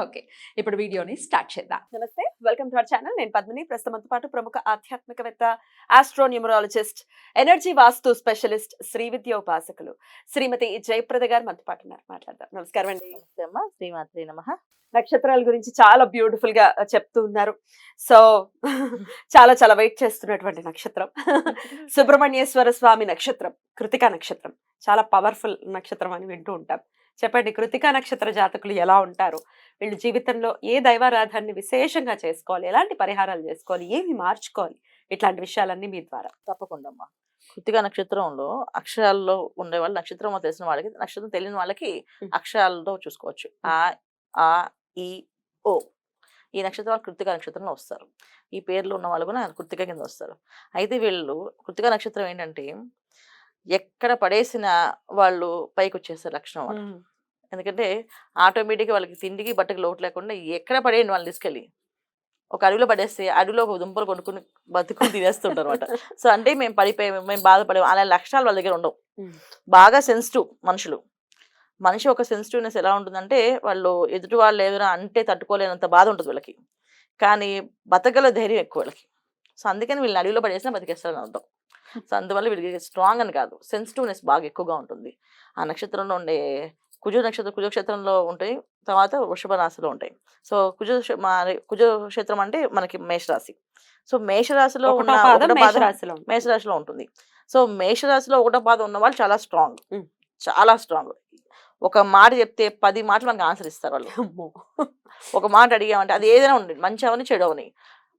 Okay ఇప్పుడు వీడియోని start చేద్దాం. నమస్తే వెల్కమ్ టు అవర్ ఛానల్. నేను పద్మిని ప్రస్తుతంతో పాటు ప్రముఖ ఆధ్యాత్మికవేత్త astronumerologist energy vastu specialist Shri విద్య ఉపాసకులు శ్రీమతి జయప్రద గారు మనతో పాటు ఉన్నారు. మాట్లాడదాం. నమస్కారం అండి. నమస్తే అమ్మ. శ్రీమాత్రి నమ. నక్షత్రాల గురించి చాలా బ్యూటిఫుల్గా చెప్తూ ఉన్నారు. సో చాలా చాలా వెయిట్ చేస్తున్నటువంటి నక్షత్రం. సుబ్రహ్మణ్యేశ్వర స్వామి నక్షత్రం కృతికా నక్షత్రం. చాలా పవర్ఫుల్ నక్షత్రం అని వింటూ ఉంటాం. చెప్పండి. కృతికా నక్షత్ర జాతకులు ఎలా ఉంటారు? వీళ్ళు జీవితంలో ఏ దైవారాధాన్ని విశేషంగా చేసుకోవాలి? ఎలాంటి పరిహారాలు చేసుకోవాలి? ఏమి మార్చుకోవాలి? ఇట్లాంటి విషయాలన్నీ మీ ద్వారా. తప్పకుండా అమ్మా. కృతిక నక్షత్రంలో అక్షరాల్లో ఉండే వాళ్ళు నక్షత్రం తెలిసిన వాళ్ళకి నక్షత్రం తెలియని వాళ్ళకి. అక్షరాలతో చూసుకోవచ్చు. ఆ ఆ ఈ ఓ ఈ నక్షత్రం వాళ్ళు కృతిక నక్షత్రంలో వస్తారు. ఈ పేర్లు ఉన్న వాళ్ళు కూడా కృతిక కింద వస్తారు. అయితే వీళ్ళు కృతిక నక్షత్రం ఏంటంటే ఎక్కడ పడేసిన వాళ్ళు పైకి వచ్చేస్తారు లక్షణం వాళ్ళు ఎందుకంటే ఆటోమేటిక్గా వాళ్ళకి తిండికి బట్టకి లోటు లేకుండా ఎక్కడ పడేయండి వాళ్ళని తీసుకెళ్ళి ఒక అడవిలో పడేస్తే అడవిలో ఒక దుంపలు కొనుక్కుని బతుకుని తినేస్తుంటారు అనమాట సో అంటే మేము పడిపోయాము మేము బాధపడాము అలా లక్షణాలు వాళ్ళ దగ్గర ఉండవు. బాగా సెన్సిటివ్ మనుషులు. మనిషి ఒక సెన్సిటివ్నెస్ ఎలా ఉంటుందంటే వాళ్ళు ఎదుటి వాళ్ళు ఏదైనా అంటే తట్టుకోలేనంత బాధ ఉంటుంది వీళ్ళకి. కానీ బతకగల ధైర్యం ఎక్కువ వీళ్ళకి. సో అందుకని వీళ్ళని అడవిలో పడేసినా బతికేస్తారని అర్థం. సో అందువల్ల వీళ్ళకి స్ట్రాంగ్ అని కాదు. సెన్సిటివ్నెస్ బాగా ఎక్కువగా ఉంటుంది. ఆ నక్షత్రంలో ఉండే కుజ నక్షత్రం కుజ క్షేత్రంలో ఉంటాయి తర్వాత వృషభ రాశిలో ఉంటాయి. సో కుజ క్ష- మా కుజ క్షేత్రం అంటే మనకి మేషరాశి. సో మేషరాశిలో ఉన్న మేషరాశిలో ఉంటుంది. మేషరాశిలో ఉంటుంది. సో మేషరాశిలో ఒకటో పాదం ఉన్న వాళ్ళు చాలా స్ట్రాంగ్. చాలా స్ట్రాంగ్. ఒక మాట చెప్తే పది మాటలు మనకి ఆన్సర్ ఇస్తారు వాళ్ళు. ఒక మాట అడిగామంటే అది ఏదైనా ఉండండి మంచి అవని చెడు అవని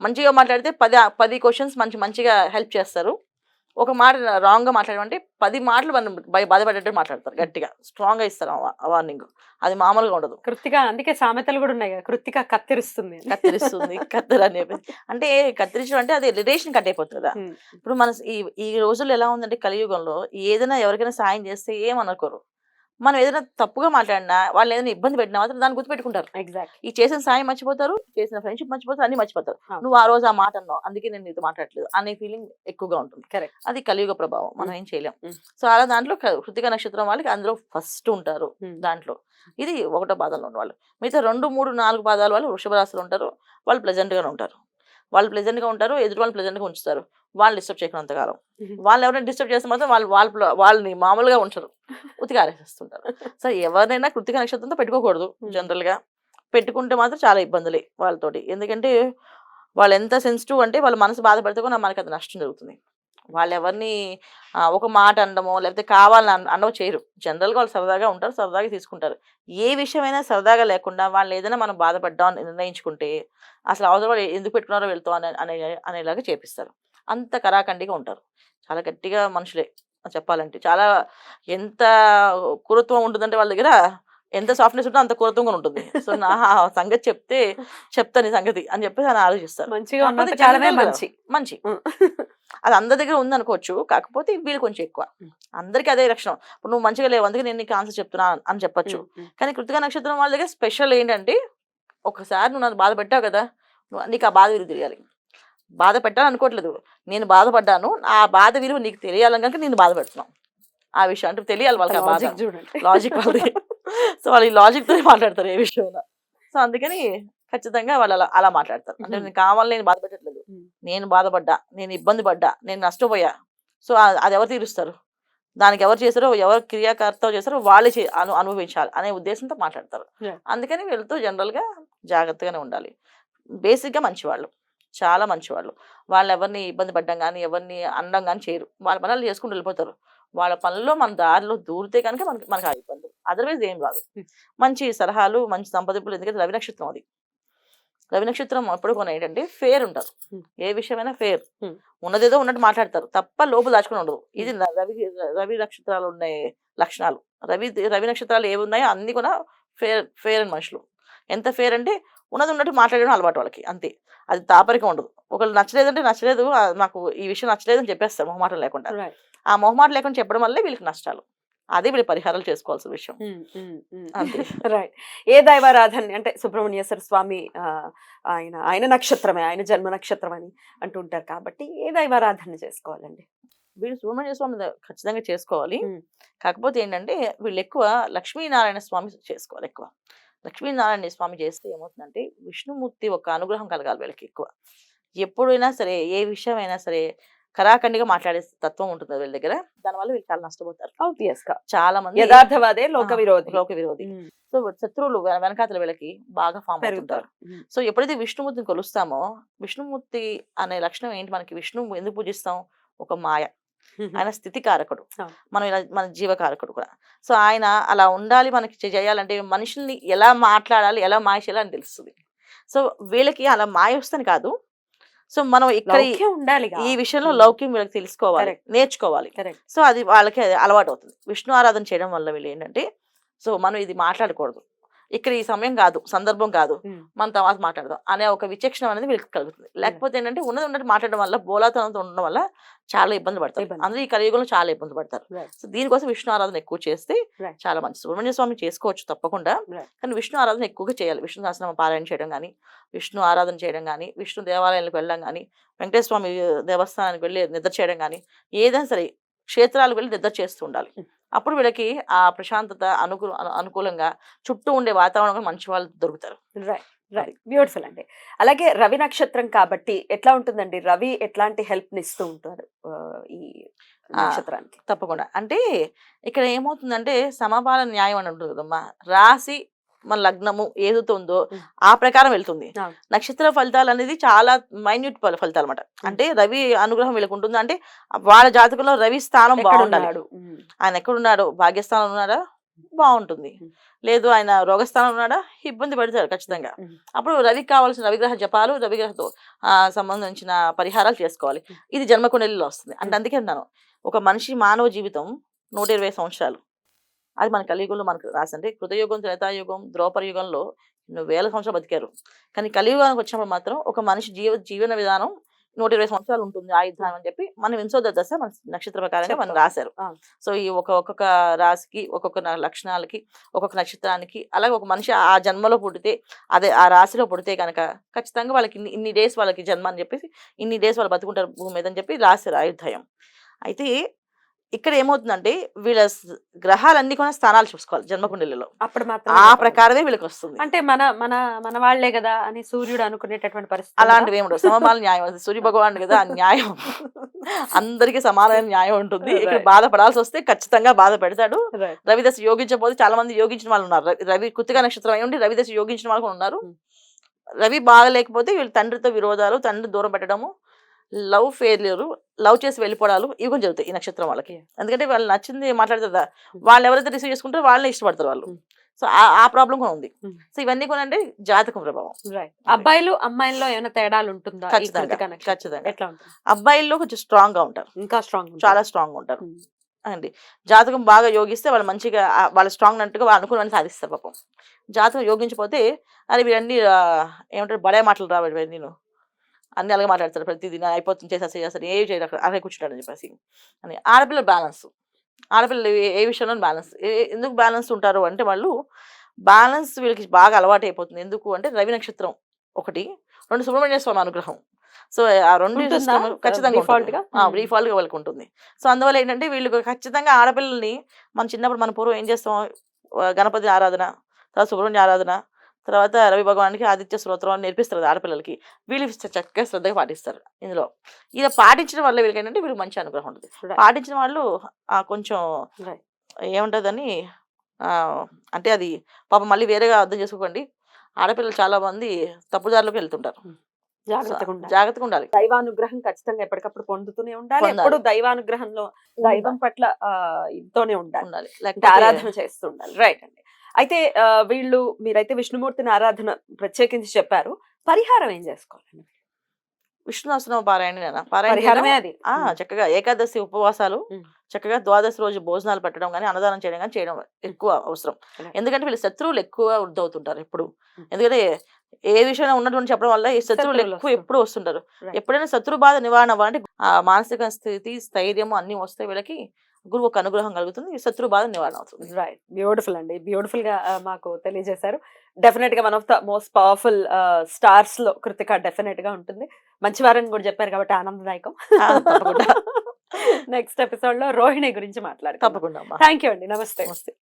మంచిగా మాట్లాడితే పది పది క్వశ్చన్స్ మంచి మంచిగా హెల్ప్ చేస్తారు. ఒక మాట రాంగ్గా మాట్లాడమంటే పది మాటలు మనం బాధపడేటట్టు మాట్లాడతారు గట్టిగా. స్ట్రాంగ్గా ఇస్తారు వార్నింగ్ అది మామూలుగా ఉండదు. కృత్తిక అందుకే సామెతలు కూడా ఉన్నాయి కదా. కృత్తిక కత్తిరిస్తుంది. కత్తిరిస్తుంది కత్తెర అని అంటే కత్తిరించడం అంటే అది రిలేషన్ కట్ అయిపోతుంది కదా. ఇప్పుడు మన ఈ ఈ రోజుల్లో ఎలా ఉందంటే కలియుగంలో ఏదైనా ఎవరికైనా సాయం చేస్తే ఏమనుకోరు. మనం ఏదైనా తప్పుగా మాట్లాడినా వాళ్ళు ఏదైనా ఇబ్బంది పెట్టినా మాత్రం దాన్ని గుర్తుపెట్టుకుంటారు. ఎగ్జాక్ట్ ఈ చేసిన సాయం మర్చిపోతారు చేసిన ఫ్రెండ్షిప్ మర్చిపోతారు అన్ని మర్చిపోతారు. నువ్వు ఆ రోజు ఆ మాట అన్నావు అందుకే నేను నీతో మాట్లాడలేదు అనే ఫీలింగ్ ఎక్కువగా ఉంటుంది. కరెక్ట్ అది కలియుగ ప్రభావం మనం ఏం చేయలేం. సో అలా దాంట్లో కృతిక నక్షత్రం వాళ్ళకి అందులో ఫస్ట్ ఉంటారు దాంట్లో. ఇది ఒకటో పాదంలో ఉన్న వాళ్ళు. మిగతా రెండు మూడు నాలుగు పాదాల వాళ్ళు వృషభ రాశిలో ఉంటారు వాళ్ళు pleasant గానే ఉంటారు. వాళ్ళు pleasant గా ఉంటారు ఎదుటి వాళ్ళు pleasant గా ఉంచుతారు. వాళ్ళు డిస్టర్బ్ చేయకున్నంత కాలం వాళ్ళు ఎవరైనా డిస్టర్బ్ చేస్తే మాత్రం వాళ్ళు వాళ్ళ వాళ్ళని మామూలుగా ఉంచరు. ఉతికి ఆరేసేస్తుంటారు. సో ఎవరినైనా కృతిక నక్షత్రంతో పెట్టుకోకూడదు Hmm. జనరల్గా. పెట్టుకుంటే మాత్రం చాలా ఇబ్బందులే వాళ్ళతోటి. ఎందుకంటే వాళ్ళు ఎంత సెన్సిటివ్ అంటే వాళ్ళ మనసు బాధపడితే కూడా మనకి అది నష్టం జరుగుతుంది. వాళ్ళు ఎవరిని ఒక మాట అనడమో లేకపోతే కావాలని అనడమో చేయరు. జనరల్గా వాళ్ళు సరదాగా ఉంటారు సరదాగా తీసుకుంటారు. ఏ విషయమైనా సరదాగా లేకుండా వాళ్ళు ఏదైనా మనం బాధపడ్డాం అని నిర్ణయించుకుంటే అసలు అవసరం వాళ్ళు ఎందుకు పెట్టుకున్నారో వెళ్తాం అనే అనే అనేలాగా చేపిస్తారు. అంత కరాఖండిగా ఉంటారు. చాలా గట్టిగా మనుషులే చెప్పాలంటే. చాలా ఎంత కురుత్వం ఉంటుందంటే వాళ్ళ దగ్గర ఎంత సాఫ్ట్నెస్ ఉంటే అంత కురుత్వంగా ఉంటుంది. సో నా సంగతి చెప్తే చెప్తాను సంగతి అని చెప్పేసి అని ఆలోచిస్తారు. మంచిగా మంచి. మంచి. అది అందరి దగ్గర ఉంది అనుకోవచ్చు కాకపోతే వీళ్ళు కొంచెం ఎక్కువ. అందరికీ అదే లక్షణం. ఇప్పుడు నువ్వు మంచిగా లేవు అందుకే నేను నీకు ఆన్సర్ చెప్తున్నా అని చెప్పొచ్చు. కానీ కృతిక నక్షత్రం వాళ్ళ దగ్గర స్పెషల్ ఏంటంటే ఒకసారి నువ్వు నన్ను బాధ పెట్టావు కదా నువ్వు నీకు ఆ బాధ విలువ తెలియాలి. బాధ పెట్టాలని అనుకోవట్లేదు. నేను బాధపడ్డాను ఆ బాధ విలువ నీకు తెలియాలని కనుక నేను బాధ పెడుతున్నాను ఆ విషయం అంటే తెలియాలి వాళ్ళకి ఆ బాధ. లాజిక్ వాళ్ళది. సో వాళ్ళు ఈ లాజిక్తో మాట్లాడతారు ఏ విషయంలో. సో అందుకని ఖచ్చితంగా వాళ్ళు అలా అలా మాట్లాడతారు. అంటే. నేను కావాలని నేను బాధపెట్టట్లేదు. నేను బాధపడ్డా నేను ఇబ్బంది పడ్డా నేను నష్టపోయా. సో అది ఎవరు తీరుస్తారు? దానికి ఎవరు చేశారో ఎవరు క్రియాకర్త చేశారో వాళ్ళే చే- అను అనుభవించాలి అనే ఉద్దేశంతో మాట్లాడతారు. అందుకని వీళ్ళతో జనరల్గా జాగ్రత్తగానే ఉండాలి. బేసిక్గా మంచివాళ్ళు. చాలా మంచివాళ్ళు. వాళ్ళు ఎవరిని ఇబ్బంది పడ్డం కానీ ఎవరిని అనడం కానీ చేయరు. వాళ్ళ పనులు చేసుకుంటూ వెళ్ళిపోతారు. వాళ్ళ పనుల్లో మన దారిలో దూరితే కనుక మనకి మనకు అదర్వైజ్ ఏం రాదు. మంచి సలహాలు మంచి సంప్రదింపులు. ఎందుకంటే రవి నక్షత్రం అది. రవి నక్షత్రం ఎప్పుడు కొన్ని ఏంటంటే ఫేర్ ఉంటారు. ఏ విషయమైనా ఫేర్. ఉన్నదేదో ఉన్నట్టు మాట్లాడతారు. తప్ప లోపల దాచుకుని ఉండదు ఇది రవి రవి నక్షత్రాలు ఉన్నాయి లక్షణాలు. రవి రవి నక్షత్రాలు ఏవి ఉన్నాయో అన్ని కూడా ఫేర్ ఫేర్ అని మనుషులు. ఎంత ఫేర్ అంటే ఉన్నది ఉన్నట్టు మాట్లాడడం అలవాటు వాళ్ళకి. అంతే. అది తాపరికం ఉండదు. ఒకళ్ళు నచ్చలేదంటే నచ్చలేదు నాకు ఈ విషయం నచ్చలేదు అని చెప్పేస్తారు మొహమాటం లేకుండా. ఆ మొహమాటం లేకుండా చెప్పడం వల్లే వీళ్ళకి నష్టాలు. అదే వీళ్ళు పరిహారాలు చేసుకోవాల్సిన విషయం. రైట్ ఏ దైవారాధన అంటే సుబ్రహ్మణ్యేశ్వర స్వామి ఆయన ఆయన నక్షత్రమే ఆయన జన్మ నక్షత్రం అని అంటుంటారు కాబట్టి ఏ దైవారాధన చేసుకోవాలండి? వీళ్ళు సుబ్రహ్మణ్య స్వామి ఖచ్చితంగా చేసుకోవాలి. కాకపోతే ఏంటంటే వీళ్ళు ఎక్కువ లక్ష్మీనారాయణ స్వామి చేసుకోవాలి ఎక్కువ. లక్ష్మీనారాయణ స్వామి చేస్తే ఏమవుతుందంటే విష్ణుమూర్తి ఒక అనుగ్రహం కలగాలి వీళ్ళకి ఎక్కువ. ఎప్పుడైనా సరే ఏ విషయం అయినా సరే కరాఖండిగా మాట్లాడే తత్వం ఉంటుంది వీళ్ళ దగ్గర. దానివల్ల వీళ్ళు చాలా నష్టపోతారు. ఆబ్వియస్గా. చాలా మంది యథార్థవాదే లోక విరోధి లోక విరోధి. సో శత్రువులు వెనకాతల వీళ్ళకి బాగా ఫామ్ అవుతుంటారు. సో ఎప్పుడైతే విష్ణుమూర్తిని కొలుస్తామో విష్ణుమూర్తి అనే లక్షణం ఏంటి? మనకి విష్ణు ఎందుకు పూజిస్తాం? ఒక మాయ. ఆయన స్థితి కారకుడు. మనం ఇలా మన జీవకారకుడు కూడా. సో ఆయన అలా ఉండాలి మనకి చేయాలంటే మనుషుల్ని ఎలా మాట్లాడాలి ఎలా మాయ చేయాలి అని తెలుస్తుంది. సో వీళ్ళకి అలా మాయ వస్తుంది కాదు. సో మనం ఇక్కడ ఉండాలి ఈ విషయంలో. లౌక్యం వీళ్ళకి తెలుసుకోవాలి. నేర్చుకోవాలి సో అది వాళ్ళకి అలవాటు అవుతుంది విష్ణు ఆరాధన చేయడం వల్ల వీళ్ళు ఏంటంటే సో మనం ఇది మాట్లాడకూడదు ఇక్కడ ఈ సమయం కాదు సందర్భం కాదు మనం తర్వాత మాట్లాడదాం అనే ఒక విచక్షణ అనేది వీళ్ళకి కలుగుతుంది లేకపోతే ఏంటంటే ఉన్నది ఉన్నట్టు మాట్లాడడం వల్ల బోలాతనంతో ఉండడం వల్ల చాలా ఇబ్బంది పడతారు. అందరూ ఈ కలియుగంలో చాలా ఇబ్బంది పడతారు. సో దీనికోసం విష్ణు ఆరాధన ఎక్కువ చేస్తే. చాలా మంచి సుబ్రహ్మణ్య స్వామి చేసుకోవచ్చు తప్పకుండా. కానీ విష్ణు ఆరాధన ఎక్కువగా చేయాలి విష్ణు సహస్రనామ పారాయణ చేయడం కానీ విష్ణు ఆరాధన చేయడం కానీ విష్ణు దేవాలయాలకు వెళ్ళడం కానీ వెంకటేశ్వర స్వామి దేవస్థానానికి వెళ్ళి నిద్ర చేయడం కానీ ఏదైనా సరే క్షేత్రాలకు వెళ్ళి నిద్ర చేస్తూ ఉండాలి Hmm. అప్పుడు వీళ్ళకి ఆ ప్రశాంతత అనుకూ అను- అనుకూలంగా చుట్టూ ఉండే వాతావరణం కూడా మంచి వాళ్ళు దొరుకుతారు. రైట్ రైట్ బ్యూటిఫుల్ అండి. అలాగే రవి నక్షత్రం కాబట్టి ఎట్లా ఉంటుందండి? రవి ఎట్లాంటి హెల్ప్ని ఇస్తూ ఉంటారు? ఈ నక్షత్రానికి? తప్పకుండా. అంటే ఇక్కడ ఏమవుతుందంటే సమపాల న్యాయం అని ఉంటుంది కదమ్మా. రాశి మన లగ్నము ఏదైతే ఉందో Mm. ఆ ప్రకారం వెళ్తుంది. నక్షత్ర ఫలితాలు అనేది చాలా మైన్యూట్ ఫలితాలు అనమాట అంటే రవి అనుగ్రహం వీళ్ళకి ఉంటుంది అంటే వాళ్ళ జాతకంలో రవి స్థానం బాగుండాలి. ఆయన ఎక్కడున్నాడు? భాగ్యస్థానం ఉన్నాడా? బాగుంటుంది. లేదు ఆయన రోగస్థానం ఉన్నాడా? ఇబ్బంది పడతారు ఖచ్చితంగా. అప్పుడు రవికి కావాల్సిన రవిగ్రహ జపాలు రవిగ్రహతో ఆ, సంబంధించిన పరిహారాలు చేసుకోవాలి. ఇది జన్మకుండలిలో వస్తుంది. అంటే అందుకే అన్నాను ఒక మనిషి మానవ జీవితం నూట ఇరవై సంవత్సరాలు. అది మన కలియుగంలో మనకు రాసంటే కృతయుగం త్రేతాయుగం ద్రౌపద యుగంలో ఎన్నో వేల సంవత్సరాలు బతికారు కానీ కలియుగానికి వచ్చినప్పుడు మాత్రం ఒక మనిషి జీవ జీవన విధానం నూట ఇరవై సంవత్సరాలు ఉంటుంది ఆయుధానం అని చెప్పి మనం వింశోద దశ మన నక్షత్ర ప్రకారంగా మనం. రాశారు. సో ఈ ఒక ఒక్కొక్క రాశికి ఒక్కొక్క లక్షణాలకి ఒక్కొక్క నక్షత్రానికి అలాగే ఒక మనిషి ఆ జన్మలో పుడితే అదే ఆ రాశిలో పుడితే కనుక ఖచ్చితంగా వాళ్ళకి ఇన్ని ఇన్ని డేస్ వాళ్ళకి జన్మ అని చెప్పేసి ఇన్ని డేస్ వాళ్ళు బతుకుంటారు భూమి మీద అని చెప్పి రాశారు ఆయుర్దాయం అయితే ఇక్కడ ఏమవుతుందంటే వీళ్ళ గ్రహాలన్నీ కూడా స్థానాలు చూసుకోవాలి జన్మకుండలిలో. అప్పుడు మాత్రం ఆ ప్రకారమే వీళ్ళకి వస్తుంది అంటే మన మన మన వాళ్ళే కదా అని సూర్యుడు అనుకునేటటువంటి పరిస్థితి అలాంటివి ఏమి సమమాల న్యాయం సూర్య భగవాన్ కదా న్యాయం. అందరికీ సమానమైన న్యాయం ఉంటుంది. ఇక్కడ. బాధపడాల్సి వస్తే ఖచ్చితంగా బాధ పెడతాడు Right. రవి దశ యోగించబోతే చాలా మంది యోగించిన వాళ్ళు ఉన్నారు. రవి- రవి కృతిక నక్షత్రం అయి ఉండి రవి దశ యోగించిన వాళ్ళు ఉన్నారు. Hmm. రవి బాగలేకపోతే వీళ్ళు తండ్రితో విరోధాలు తండ్రి దూరం పెట్టడము లవ్ ఫెయిల్యూర్ లవ్ చేసి వెళ్ళిపోవడాలు ఇవి కూడా జరుగుతాయి ఈ నక్షత్రం వాళ్ళకి. ఎందుకంటే వాళ్ళు నచ్చింది మాట్లాడుతుందా Hmm. వాళ్ళు ఎవరైతే రిసీవ్ చేసుకుంటారో వాళ్ళని ఇష్టపడతారు వాళ్ళు. సో ఆ- ప్రాబ్లం కూడా ఉంది. సో ఇవన్నీ కూడా అంటే జాతకం ప్రభావం. అబ్బాయిలు అమ్మాయిల్లో ఏమైనా తేడాలు ఉంటుందా ఖచ్చితంగా? ఖచ్చితంగా. అబ్బాయిల్లో కొంచెం స్ట్రాంగ్గా ఉంటారు ఇంకా స్ట్రాంగ్ చాలా స్ట్రాంగ్ ఉంటారు అండి జాతకం బాగా యోగిస్తే వాళ్ళు మంచిగా వాళ్ళ స్ట్రాంగ్ అన్నట్టుగా వాళ్ళు అనుకున్నవన్నీ సాధిస్తారు పాపం జాతకం యోగించకపోతే అది వీరన్నీ ఏమంటారు బడే మాటలు రాబడి నేను అన్ని అలాగే మాట్లాడతారు ప్రతిదీ. అయిపోతుంది చేసేసి చేస్తారు ఏ చేయరు. అక్కడ అలాగే కూర్చుంటాడు అని చెప్పేసి. అని ఆడపిల్ల బ్యాలెన్స్. ఆడపిల్లలు ఏ- విషయంలో బ్యాలెన్స్? ఎందుకు బ్యాలెన్స్ ఉంటారు అంటే వాళ్ళు బ్యాలెన్స్ వీళ్ళకి బాగా అలవాటు అయిపోతుంది. ఎందుకు అంటే రవి నక్షత్రం ఒకటి రెండు సుబ్రహ్మణ్య స్వామి అనుగ్రహం. సో ఆ రెండు ఖచ్చితంగా Default గా? Hmm. డిఫాల్ట్గా వాళ్ళకి ఉంటుంది. సో అందువల్ల ఏంటంటే వీళ్ళు ఖచ్చితంగా ఆడపిల్లల్ని మన చిన్నప్పుడు మన పూర్వం ఏం చేస్తాం? గణపతి ఆరాధన తర్వాత సుబ్రహ్మణ్య ఆరాధన తర్వాత రవి భగవానికి ఆదిత్య స్తోత్రం అని నేర్పిస్తారు ఆడపిల్లలకి. వీళ్ళు చక్కగా శ్రద్ధగా పాటిస్తారు ఇందులో. ఇలా పాటించడం వల్ల వీళ్ళకి ఏంటంటే వీళ్ళకి మంచి అనుగ్రహం ఉంటుంది. పాటించిన వాళ్ళు ఆ, కొంచెం. ఏముంటుందని ఆ, అంటే అది పాపం మళ్ళీ వేరేగా అర్థం చేసుకోకండి. ఆడపిల్లలు చాలా మంది తప్పుదారులకు వెళ్తుంటారు. జాగ్రత్తగా ఉండాలి. దైవానుగ్రహం ఖచ్చితంగా ఎప్పటికప్పుడు పొందుతూనే ఉండాలి. ఎప్పుడు దైవానుగ్రహంలో దైవం పట్ల ఆ ఇదితోనే ఉండాలి. ఆరాధన చేస్తూ ఉండాలి. రైట్ అండి. అయితే వీళ్ళు మీరైతే విష్ణుమూర్తిని ఆరాధన ప్రత్యేకించి చెప్పారు పరిహారం ఏం చేసుకోవాలండి విష్ణుదాసనం పారాయణ అది! ఉమ్. చక్కగా ఏకాదశి ఉపవాసాలు. చక్కగా ద్వాదశి రోజు భోజనాలు పెట్టడం గాని, అన్నదానం చేయడం గాని చేయడం ఎక్కువ అవసరం. ఎందుకంటే వీళ్ళు శత్రువులు ఎక్కువ వృద్ధవుతుంటారు ఎప్పుడు. ఎందుకంటే ఏ విషయంలో ఉన్నటువంటి చెప్పడం వల్ల ఈ శత్రువులు ఎక్కువ. ఎప్పుడు వస్తుంటారు. ఎప్పుడైనా శత్రు బాధ నివారణ అవ్వాలంటే మానసిక స్థితి, స్థైర్యము అన్నీ వస్తే వీళ్ళకి గురువు ఒక అనుగ్రహం కలుగుతుంది. ఈ శత్రు బాధ నివారణ అవుతుంది. రైట్ బ్యూటిఫుల్ అండి బ్యూటిఫుల్గా మాకు తెలియజేశారు డెఫినెట్గా one of the most powerful స్టార్స్లో Krittika డెఫినెట్గా ఉంటుంది మంచి వారని కూడా చెప్పారు కాబట్టి ఆనందదాయకం. నెక్స్ట్ ఎపిసోడ్లో రోహిణి గురించి మాట్లాడతాం తప్పకుండా. థ్యాంక్ యూ అండి నమస్తే నమస్తే.